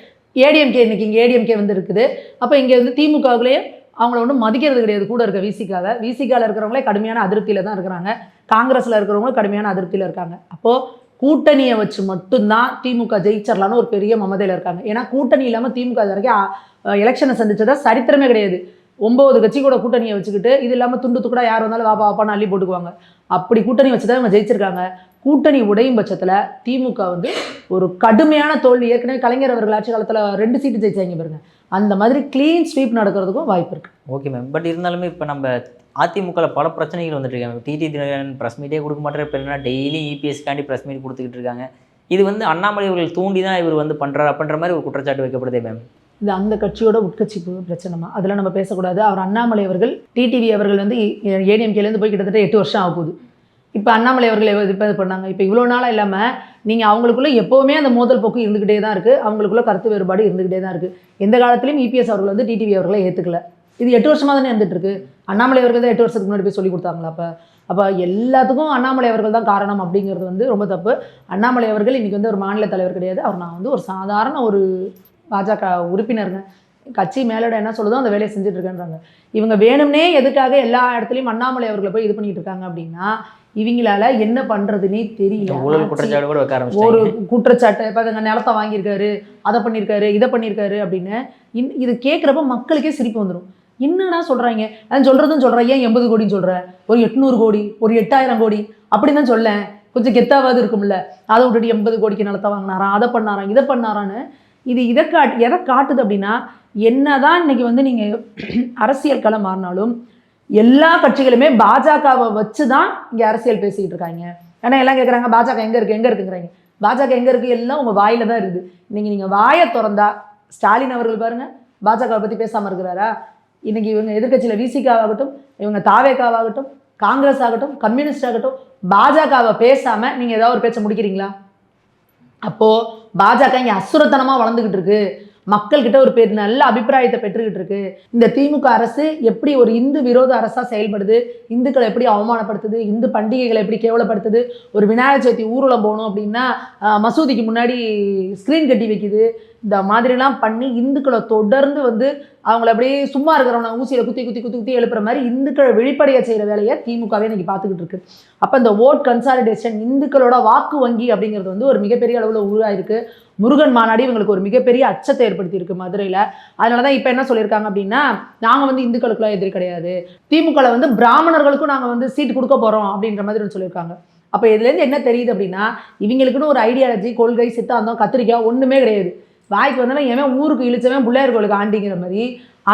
ஏடிஎம்கே இன்றைக்கி இங்கே ஏடிஎம்கே வந்து இருக்குது. அப்போ இங்கே வந்து திமுகவுலேயே அவங்கள ஒன்றும் மதிக்கிறது கிடையாது. கூட இருக்க விசிகாவை விசிகாவில் இருக்கிறவங்களே கடுமையான அதிருப்தியில் தான் இருக்கிறாங்க. காங்கிரஸில் இருக்கிறவங்களும் கடுமையான அதிருப்தியில் இருக்காங்க. அப்போது கூட்டணியை வச்சு மட்டும்தான் திமுக ஜெயிச்சிடலான்னு ஒரு பெரிய மமதையில் இருக்காங்க. ஏன்னா கூட்டணி இல்லாமல் திமுக இது வரைக்கும் எலெக்ஷனை சந்திச்சதா சரித்திரமே கிடையாது. ஒம்பது கட்சி கூட கூட்டணியை வச்சுக்கிட்டு இது இல்லாமல் துண்டு கூட யார் வந்தாலும் வாப்பா வாப்பான்னு அள்ளி போட்டுக்குவாங்க. அப்படி கூட்டணி வச்சு தான் இவங்க ஜெயிச்சிருக்காங்க. கூட்டணி உடையும் பட்சத்தில் திமுக வந்து ஒரு கடுமையான தோல்வி. ஏற்கனவே கலைஞர் அவர்கள் ஆட்சி காலத்தில் ரெண்டு சீட்டு ஜெயிச்சாங்க பாருங்க. அந்த மாதிரி க்ளீன் ஸ்வீப் நடக்கிறதுக்கும் வாய்ப்பு இருக்கு. ஓகே மேம் பட் இருந்தாலுமே இப்போ நம்ம அதிமுகவில் பல பிரச்சனைகள் வந்துட்டு இருக்காங்க. டிடி தினகரன் ப்ரெஸ் மீட்டே கொடுக்க மாட்டேற இப்போ டெய்லி இபிஎஸ்காண்டி ப்ரெஸ் மீட் கொடுத்துக்கிட்டு இருக்காங்க. இது வந்து அண்ணாமலை அவர்கள் தூண்டி தான் இவர் வந்து பண்ணுறாரு அப்படின்ற மாதிரி ஒரு குற்றச்சாட்டு வைக்கப்படுதே மேம் இது அந்த கட்சியோட உட்கட்சி பிரச்சனைமா அதெல்லாம் நம்ம பேசக்கூடாது. அவர் அண்ணாமலை அவர்கள் டிடிவி அவர்கள் வந்து ஏடிஎம்கேலேருந்து போய் கிட்டத்தட்ட எட்டு வருஷம் ஆக போகுது இப்போ அண்ணாமலை அவர்கள் எவ்வளவு இப்போ பண்ணாங்க. இப்போ இவ்வளோ நாளாக இல்லாமல் நீங்கள் அவங்களுக்குள்ளே எப்போவுமே அந்த மோதல் போக்கு இருந்துக்கிட்டே தான் இருக்குது அவங்களுக்குள்ள கருத்து வேறுபாடு இருந்துக்கிட்டே தான் இருக்குது எந்த காலத்துலையும் இபிஎஸ் அவர்கள் வந்து டிடிவி அவர்களை ஏற்றுக்கல இது எட்டு வருஷமாக தானே இருந்துகிட்ருக்கு அண்ணாமலை அவர்கள் தான் எட்டு வருஷத்துக்கு முன்னாடி போய் சொல்லி கொடுத்தாங்களா அப்போ? அப்போ எல்லாத்துக்கும் அண்ணாமலை அவர்கள் தான் காரணம் அப்படிங்கிறது வந்து ரொம்ப தப்பு. அண்ணாமலை அவர்கள் இன்னைக்கு வந்து ஒரு மாநில தலைவர் கிடையாது. அவர் நான் வந்து ஒரு சாதாரண ஒரு பாஜக உறுப்பினருங்க. கட்சி மேலோட என்ன சொல்லுதோ அந்த வேலையை செஞ்சுட்டு இருக்கேன்றாங்க. இவங்க வேணும்னே எதுக்காக எல்லா இடத்துலையும் அண்ணாமலை அவர்களை போய் இது பண்ணிட்டு இருக்காங்க அப்படின்னா இவங்களால என்ன பண்றதுன்னே தெரியல. ஒரு குற்றச்சாட்டு இப்போ நிலத்தை வாங்கியிருக்காரு அதை பண்ணியிருக்காரு இதை பண்ணியிருக்காரு அப்படின்னு இது கேட்குறப்ப மக்களுக்கே சிரிப்பு வந்துடும் என்னடா சொல்கிறாங்க நான் சொல்கிறதும் சொல்கிறேன் ஏன் எண்பது கோடின்னு சொல்கிறேன் ஒரு எட்நூறு கோடி ஒரு எட்டாயிரம் கோடி அப்படின்னு தான் சொல்லேன். கொஞ்சம் கெத்தாவது இருக்கும்ல. அதை விட்டுட்டு எண்பது கோடிக்கு நிலத்தை வாங்கினாராம் அதை பண்ணாராம் இதை பண்ணாரான்னு இது இதை காட்டு எதை காட்டுது அப்படின்னா என்னதான் இன்னைக்கு வந்து நீங்கள் அரசியல் களம் மாறினாலும் எல்லா கட்சிகளுமே பாஜகவை வச்சு தான் இங்கே அரசியல் பேசிக்கிட்டு இருக்காங்க. ஏன்னா எல்லாம் கேட்குறாங்க பாஜக எங்கே இருக்குது எங்கே இருக்குங்கிறாங்க. பாஜக எங்கே இருக்குது எல்லாம் உங்கள் வாயில் தான் இருக்குது. இன்னைக்கு நீங்கள் வாயை திறந்தா ஸ்டாலின் அவர்கள் பாருங்க பாஜகவை பற்றி பேசாமல் இருக்கிறாரா? இன்றைக்கி இவங்க எதிர்க்கட்சியில் விசிகாவாகட்டும் இவங்க தாவேக்காவாகட்டும் காங்கிரஸ் ஆகட்டும் கம்யூனிஸ்ட் ஆகட்டும் பாஜகவை பேசாமல் நீங்கள் ஏதாவது ஒரு பேச்சை முடிக்கிறீங்களா? அப்போது பாஜக இங்கே அசுரத்தனமாக வளர்ந்துக்கிட்டு இருக்கு. மக்கள்கிட்ட ஒரு பெரிய நல்ல அபிப்பிராயத்தை பெற்றுக்கிட்டு இருக்கு. இந்த திமுக அரசு எப்படி ஒரு இந்து விரோத அரசாக செயல்படுது? இந்துக்களை எப்படி அவமானப்படுத்துது? இந்து பண்டிகைகளை எப்படி கேவலப்படுத்துது? ஒரு விநாயகர் சதுர்த்தி ஊர்வலம் போகணும் அப்படின்னா மசூதிக்கு முன்னாடி ஸ்க்ரீன் கட்டி வைக்குது. இந்த மாதிரிலாம் பண்ணி இந்துக்களை தொடர்ந்து வந்து அவங்கள அப்படியே சும்மா இருக்கிறவங்க ஊசியில் குத்தி குத்தி குத்தி குத்தி எழுப்புற மாதிரி இந்துக்களை வெளிப்படைய செய்கிற வேலையை திமுகவே இன்னைக்கு பார்த்துக்கிட்டு இருக்கு. அப்போ இந்த ஓட் கன்சாலிடேஷன் இந்துக்களோட வாக்கு வங்கி அப்படிங்கிறது வந்து ஒரு மிகப்பெரிய அளவில் உருவாயிருக்கு. முருகன் மாநாடு இவங்களுக்கு ஒரு மிகப்பெரிய அச்சத்தை ஏற்படுத்தியிருக்கு மதுரையில். அதனால தான் இப்போ என்ன சொல்லியிருக்காங்க அப்படின்னா நாங்கள் வந்து இந்துக்களுக்குலாம் எதிரி கிடையாது. திமுகவில் வந்து பிராமணர்களுக்கும் நாங்கள் வந்து சீட் கொடுக்க போகிறோம் அப்படின்ற மாதிரி ஒன்று சொல்லியிருக்காங்க. அப்போ இதுலேருந்து என்ன தெரியுது அப்படின்னா இவங்களுக்குன்னு ஒரு ஐடியாலஜி கொள்கை சித்தாந்தம் கத்திரிக்காய் ஒன்றுமே கிடையாது. வாய்க்கு வந்தவன் எவன் ஊருக்கு இழிச்சவன் பிள்ளையார் கோயிலுக்கு ஆண்டிங்கிற மாதிரி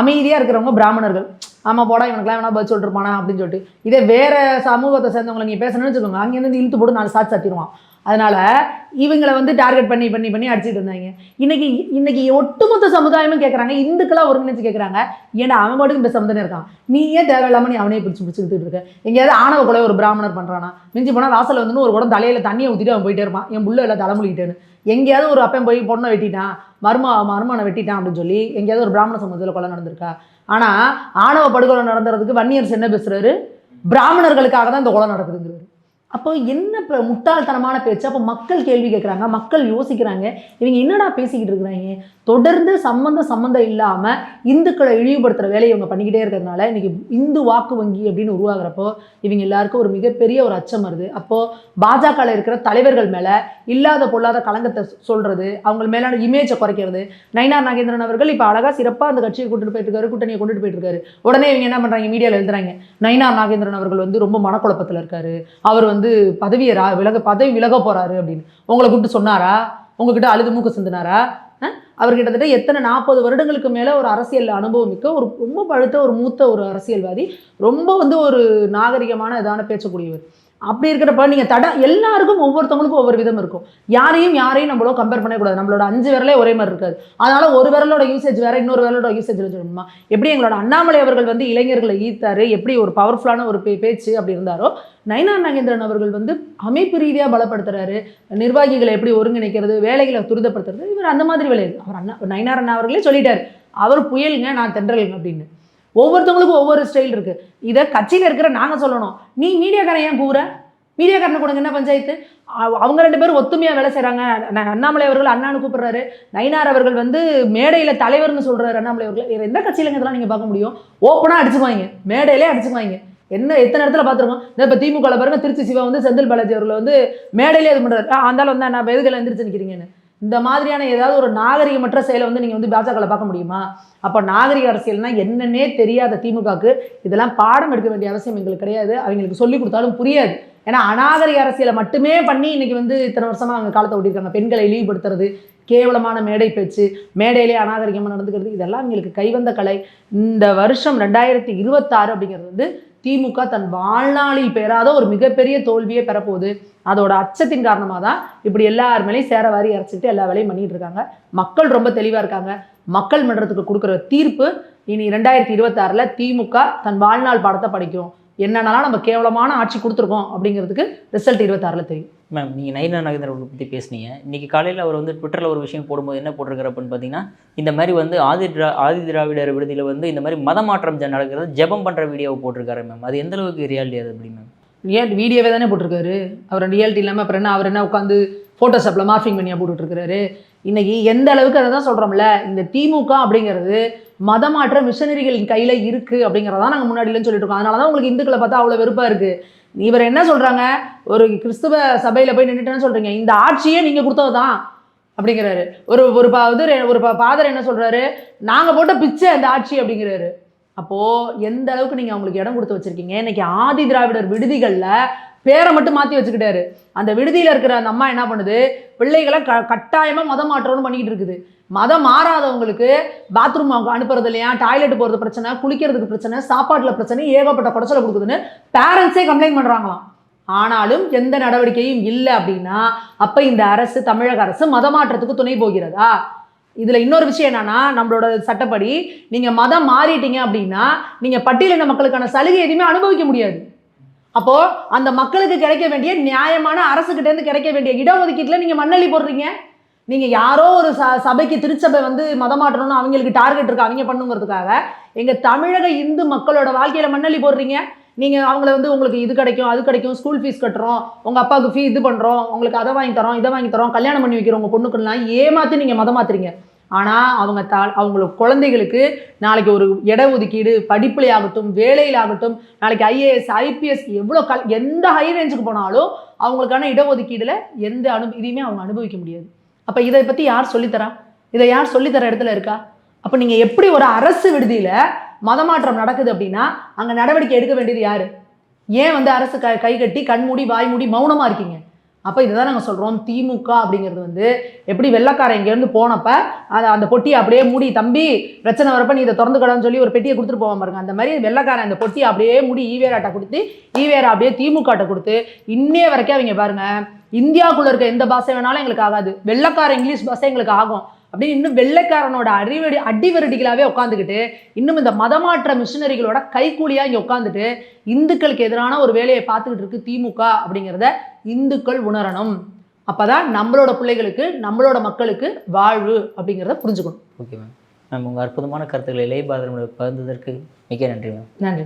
அமைதியாக இருக்கிறவங்க பிராமணர்கள். ஆமாம் போடா இவனுக்குலாம் வேணா பதில் சொல்லிட்டுருப்பானா அப்படின்னு சொல்லிட்டு. இதே வேற சமூகத்தை சேர்ந்தவங்களை நீங்கள் பேசணும்னு வச்சுக்கோங்க. அங்கேருந்து இழுத்து போட்டு நாலு சாட்சி சாத்திடுவான். அதனால இவங்களை வந்து டார்கெட் பண்ணி பண்ணி பண்ணி அடிச்சிட்டு இருந்தாங்க. இன்னைக்கு இன்னைக்கு ஒட்டுமொத்த சமுதாயமும் கேட்குறாங்க இந்துக்களாக ஒருங்கிணைச்சு கேட்குறாங்க ஏன்னா அவன் பாட்டுக்கு இந்த சமுதாயம் இருக்கான். நீ ஏன் தேவையில்லாம நீ அவனே பிடிச்சி பிடிச்சிக்கிட்டு இருக்க? எங்கேயாவது ஆணவ கொலை ஒரு பிராமணர் பண்ணுறானா மிஞ்சி போனால் வாசல் வந்து ஒரு உடம்பு தலையில தண்ணியை ஊற்றிட்டு அவன் போயிட்டே இருப்பான். என் புள்ள எல்லாம் தலைமுழிக்கிட்டேன்னு எங்கேயாவது ஒரு அப்பன் போய் பொண்ணை வெட்டிட்டான் மர்ம மருமனை வெட்டிட்டான் அப்படின்னு சொல்லி எங்கேயாவது ஒரு பிராமண சமூகத்தில் கொலை நடந்திருக்கா? ஆனால் ஆணவ படுகொலை நடந்துறதுக்கு வன்னியர் என்ன பேசுறாரு? பிராமணர்களுக்காக தான் இந்த கொலை நடக்குதுங்கிறாரு. அப்போ என்ன இப்போ முட்டாள்தனமான பேச்சு? அப்போ மக்கள் கேள்வி கேட்குறாங்க மக்கள் யோசிக்கிறாங்க. இவங்க என்னடா பேசிக்கிட்டு இருக்கிறாங்க? தொடர்ந்து சம்மந்தம் சம்மந்தம் இல்லாமல் இந்துக்களை இழிவுபடுத்துகிற வேலையை இவங்க பண்ணிக்கிட்டே இருக்கிறதுனால இன்னைக்கு இந்து வாக்கு வங்கி அப்படின்னு உருவாகிறப்போ இவங்க எல்லாருக்கும் ஒரு மிகப்பெரிய ஒரு அச்சம் வருது. அப்போது பாஜகவில் இருக்கிற தலைவர்கள் மேலே இல்லாத பொல்லாத களங்கத்தை சொல்கிறது அவங்க மேலான இமேஜை குறைக்கிறது. நயினார் நாகேந்திரன் அவர்கள் இப்போ அழகாக சிறப்பாக அந்த கட்சியை கொண்டுட்டு போயிட்டு இருக்காரு கூட்டணியை கொண்டுட்டு போயிட்டு இருக்காரு. உடனே இவங்க என்ன பண்ணுறாங்க மீடியாவில் எழுதுறாங்க. நயினார் நாகேந்திரன் அவர்கள் வந்து ரொம்ப மனக்குழப்பத்தில் இருக்காரு. அவர் வந்து பதவியை ரா- விலக பதவி விலக போறாரு அப்படின்னு. உங்களை கூப்பிட்டு சொன்னாரா? உங்ககிட்ட அழுது மூக்கு சிந்தினாரா? அவர் கிட்டத்தட்ட எத்தனை நாற்பது வருடங்களுக்கு மேலே ஒரு அரசியல் அனுபவம் மிக்க ஒரு ரொம்ப பழுத்த ஒரு மூத்த ஒரு அரசியல்வாதி ரொம்ப வந்து ஒரு நாகரிகமான இதான பேசக்கூடியவர் அப்படி இருக்கிறப்ப நீங்கள் தட எல்லாருக்கும் ஒவ்வொருத்தவங்களுக்கும் ஒவ்வொரு விதம் இருக்கும். யாரையும் யாரையும் நம்மளோ கம்பேர் பண்ணக்கூடாது. நம்மளோட அஞ்சு விரலே ஒரே மாதிரி இருக்காது. அதனால ஒரு விரலோட யூசேஜ் வேற இன்னொரு விரலோட யூசேஜ் சொல்லணுமா எப்படி எங்களோட அண்ணாமலை அவர்கள் வந்து இளைஞர்களை ஈர்த்தாரு? எப்படி ஒரு பவர்ஃபுல்லான ஒரு பே- பேச்சு அப்படி இருந்தாரோ நயனா நாகேந்திரன் அவர்கள் வந்து அமைப்பு ரீதியாக பலப்படுத்துறாரு. நிர்வாகிகளை எப்படி ஒருங்கிணைக்கிறது? வேலைகளை துரிதப்படுத்துறது. இவர் அந்த மாதிரி வேலை அவர் அண்ணா நயனார் அண்ணா அவர்களே சொல்லிட்டார். அவர் புயலுங்க நான் தென்றலுங்க அப்படின்னு. ஒவ்வொருத்தவங்களுக்கும் ஒவ்வொரு ஸ்டைல் இருக்கு. இதை கட்சியில் இருக்கிற நாங்கள் சொல்லணும். நீ மீடியாக்காரன் ஏன் கூற மீடியாக்காரனை கொடுங்க என்ன பஞ்சாயத்து? அவங்க ரெண்டு பேரும் ஒத்துமையாக வேலை செய்கிறாங்க அண்ணாமலை அவர்கள் அண்ணான்னு கூப்பிடுறாரு. நயினார் அவர்கள் வந்து மேடையில் தலைவர்னு சொல்கிறாரு அண்ணாமலை அவர்கள். வேறு எந்த கட்சியிலங்க இதெல்லாம் நீங்கள் பார்க்க முடியும்? ஓப்பனாக அடிச்சுக்குவாங்க. மேடையிலே அடிச்சுக்குவாங்க. என்ன எத்தனை இடத்துல பார்த்துருக்கோம்? இப்போ திமுக பாருங்க திருச்சி சிவா வந்து செந்தில் பாலாஜி அவர்களை வந்து மேடையிலே இது பண்ணுறாரு அந்தாலும் வந்து நான் எதுக்கெல்லாம் எந்திரிச்சு நிற்கிறீங்கன்னு இந்த மாதிரியான ஏதாவது ஒரு நாகரிகமற்ற செயலை வந்து நீங்கள் வந்து பாஜகவில் பார்க்க முடியுமா? அப்போ நாகரிக அரசியல்னா என்னன்னே தெரியாத திமுகவுக்கு இதெல்லாம் பாடம் எடுக்க வேண்டிய அவசியம் எங்களுக்கு கிடையாது. அவங்களுக்கு சொல்லி கொடுத்தாலும் புரியாது. ஏன்னா அநாகரிக அரசியலை மட்டுமே பண்ணி இன்னைக்கு வந்து இத்தனை வருஷமாக அவங்க காலத்தை ஓட்டியிருக்காங்க பெண்களை இழிவுபடுத்துறது கேவலமான மேடை பேச்சு மேடையிலே அநாகரிகமாக நடந்துக்கிறது இதெல்லாம் எங்களுக்கு கைவந்த கலை. இந்த வருஷம் ரெண்டாயிரத்தி இருபத்தாறு அப்படிங்கிறது வந்து திமுக தன் வாழ்நாளில் பெறாத ஒரு மிகப்பெரிய தோல்வியை பெறப்போகுது. அதோட அச்சத்தின் காரணமாக தான் இப்படி எல்லார் மேலேயும் சேர வாரி இறச்சிட்டு எல்லா வேலையும் பண்ணிட்டு இருக்காங்க. மக்கள் ரொம்ப தெளிவாக இருக்காங்க. மக்கள் மன்றத்துக்கு கொடுக்குற தீர்ப்பு இனி ரெண்டாயிரத்தி இருபத்தாறில் திமுக தன் வாழ்நாள் பாடத்தை படிக்கும். என்னென்னலாம் நம்ம கேவலமான ஆட்சி கொடுத்துருக்கோம் அப்படிங்கிறதுக்கு ரிசல்ட் இருபத்தாறில் தெரியும். மேம் நீங்கள் நயினா நாகேந்திரன் பற்றி பேசுனீங்க. இன்னைக்கு காலையில் அவர் வந்து ட்விட்டரில் ஒரு விஷயம் போடும்போது என்ன போட்டிருக்காரு அப்படின்னு பார்த்தீங்கன்னா இந்த மாதிரி வந்து ஆதி திரா ஆதி திராவிடர் விடுதியில் வந்து இந்த மாதிரி மத மாற்றம் ஜ- நடக்கிறது ஜெபம் பண்ணுற வீடியோவை போட்டிருக்காரு மேம் அது எந்தளவுக்கு ரியாலிட்டி அது அப்படி மேம் ஏன் வீடியோவே தானே போட்டிருக்காரு. அவர் ரியாலிட்டி இல்லாமல் அப்புறம் என்ன அவர் என்ன உட்காந்து ஃபோட்டோஷாப்பில் மார்ஃபிங் பண்ணியா போட்டுட்ருக்காரு. இன்றைக்கி எந்த அளவுக்கு அதை தான் சொல்கிறோம்ல இந்த திமுக அப்படிங்கிறது மதமாற்ற மிஷனரிகளின் கையில் இருக்குது அப்படிங்கிறதான் நாங்கள் முன்னாடியிலன்னு சொல்லிட்டு இருக்கோம். அதனால தான் உங்களுக்கு இந்துக்களை பார்த்தா அவ்வளோ வெறுப்பாக இருக்குது இவர் என்ன சொல்கிறாங்க ஒரு கிறிஸ்துவ சபையில் போய் நின்றுட்டேன்னு சொல்கிறீங்க இந்த ஆட்சியே நீங்கள் கொடுத்தது தான் அப்படிங்கிறாரு. ஒரு ஒரு பா இது ஒரு பாதர் என்ன சொல்கிறாரு நாங்கள் போட்ட பிச்சை அந்த ஆட்சி அப்படிங்கிறாரு. அப்போது எந்த அளவுக்கு நீங்கள் அவங்களுக்கு இடம் கொடுத்து வச்சுருக்கீங்க? இன்னைக்கு ஆதி திராவிடர் விடுதிகளில் பேரை மட்டும் மாற்றி வச்சுக்கிட்டாரு. அந்த விடுதியில் இருக்கிற அந்த அம்மா என்ன பண்ணுது? பிள்ளைகளை க கட்டாயமாக மதம் மாற்றம்னு பண்ணிக்கிட்டு இருக்குது. மதம் மாறாதவங்களுக்கு பாத்ரூம் அனுப்புறது இல்லையா? டாய்லெட் போகிறது பிரச்சனை குளிக்கிறதுக்கு பிரச்சனை சாப்பாட்டில் பிரச்சனை ஏகப்பட்ட குடைச்சலை கொடுக்குதுன்னு பேரண்ட்ஸே கம்ப்ளைண்ட் பண்ணுறாங்களாம் ஆனாலும் எந்த நடவடிக்கையும் இல்லை அப்படின்னா அப்போ இந்த அரசு தமிழக அரசு மதமாற்றத்துக்கு துணை போகிறதா? இதில் இன்னொரு விஷயம் என்னன்னா நம்மளோட சட்டப்படி நீங்கள் மதம் மாறிட்டீங்க அப்படின்னா நீங்கள் பட்டியலின மக்களுக்கான சலுகை எதுவுமே அனுபவிக்க முடியாது. அப்போது அந்த மக்களுக்கு கிடைக்க வேண்டிய நியாயமான அரசுக்கிட்டேருந்து கிடைக்க வேண்டிய இடஒதுக்கீட்டில் நீங்கள் மண்ணள்ளி போடுறீங்க. நீங்கள் யாரோ ஒரு ச சபைக்கு திருச்சபை வந்து மதம் மாற்றணும்னு அவங்களுக்கு டார்கெட் இருக்கு அவங்க பண்ணுங்கிறதுக்காக எங்கள் தமிழக இந்து மக்களோட வாழ்க்கையில் மண்ணள்ளி போடுறீங்க. நீங்கள் அவங்கள வந்து உங்களுக்கு இது கிடைக்கும் அது கிடைக்கும் ஸ்கூல் ஃபீஸ் கட்டுறோம் உங்கள் அப்பாவுக்கு ஃபீ இது பண்ணுறோம் உங்களுக்கு அதை வாங்கி தரோம் இதை வாங்கி தரோம் கல்யாணம் பண்ணி வைக்கிறோம் உங்கள் பொண்ணுக்கெல்லாம் ஏமாற்றி நீங்கள் மதம் மாற்றுறீங்க ஆனால் அவங்க தா அவங்களுக்கு குழந்தைகளுக்கு நாளைக்கு ஒரு இட ஒதுக்கீடு படிப்புல ஆகட்டும் வேலையில் ஆகட்டும் நாளைக்கு ஐஏஎஸ் ஐபிஎஸ் எவ்வளோ கல் எந்த ஹை ரேஞ்சுக்கு போனாலும் அவங்களுக்கான இடஒதுக்கீடில் எந்த அனு இதையுமே அவங்க அனுபவிக்க முடியாது. அப்போ இதை பற்றி யார் சொல்லித்தரா? இதை யார் சொல்லித்தர இடத்துல இருக்கா? அப்போ நீங்கள் எப்படி ஒரு அரசு விடுதியில் மதமாற்றம் நடக்குது அப்படின்னா அங்கே நடவடிக்கை எடுக்க வேண்டியது யார்? ஏன் வந்து அரசு க கை கட்டி கண்மூடி வாய்மூடி மௌனமாக இருக்கீங்க இருக்கீங்க? இதை இதுதான் நாங்கள் சொல்கிறோம் திமுக அப்படிங்கிறது வந்து எப்படி வெள்ளக்காரன் இங்கேருந்து போனப்ப அதை அந்த பொட்டியை அப்படியே மூடி தம்பி பிரச்சனை வரப்ப நீ இதை திறந்து கடன்னு சொல்லி ஒரு பெட்டியை கொடுத்துட்டு போவான் பாருங்க. அந்த மாதிரி வெள்ளக்காரன் அந்த பொட்டியை அப்படியே மூடி ஈவேராட்ட கொடுத்து ஈவேரா அப்படியே திமுகட்ட கொடுத்து இன்னே வரைக்கும் அவங்க பாருங்க இந்தியாவுக்குள்ளே இருக்க எந்த பாஷை வேணாலும் எங்களுக்கு ஆகாது. வெள்ளக்கார இங்கிலீஷ் பாஷை எங்களுக்கு ஆகும். அப்படின்னு இன்னும் வெள்ளைக்காரனோட அறிவடி அடிவருடிகளாவே உட்காந்துக்கிட்டு இன்னும் இந்த மதமாற்ற மிஷினரிகளோட கைக்கூலியா இங்க உட்காந்துட்டு இந்துக்களுக்கு எதிரான ஒரு வேலையை பார்த்துக்கிட்டு இருக்கு திமுக அப்படிங்கிறத இந்துக்கள் உணரணும். அப்பதான் நம்மளோட பிள்ளைகளுக்கு நம்மளோட மக்களுக்கு வாழ்வு அப்படிங்கிறத புரிஞ்சுக்கணும். Okay ma'am. மேம் உங்கள் அற்புதமான கருத்துக்களை இளையபாதனோட பகிர்ந்ததற்கு மிக்க நன்றி மேம். நன்றி.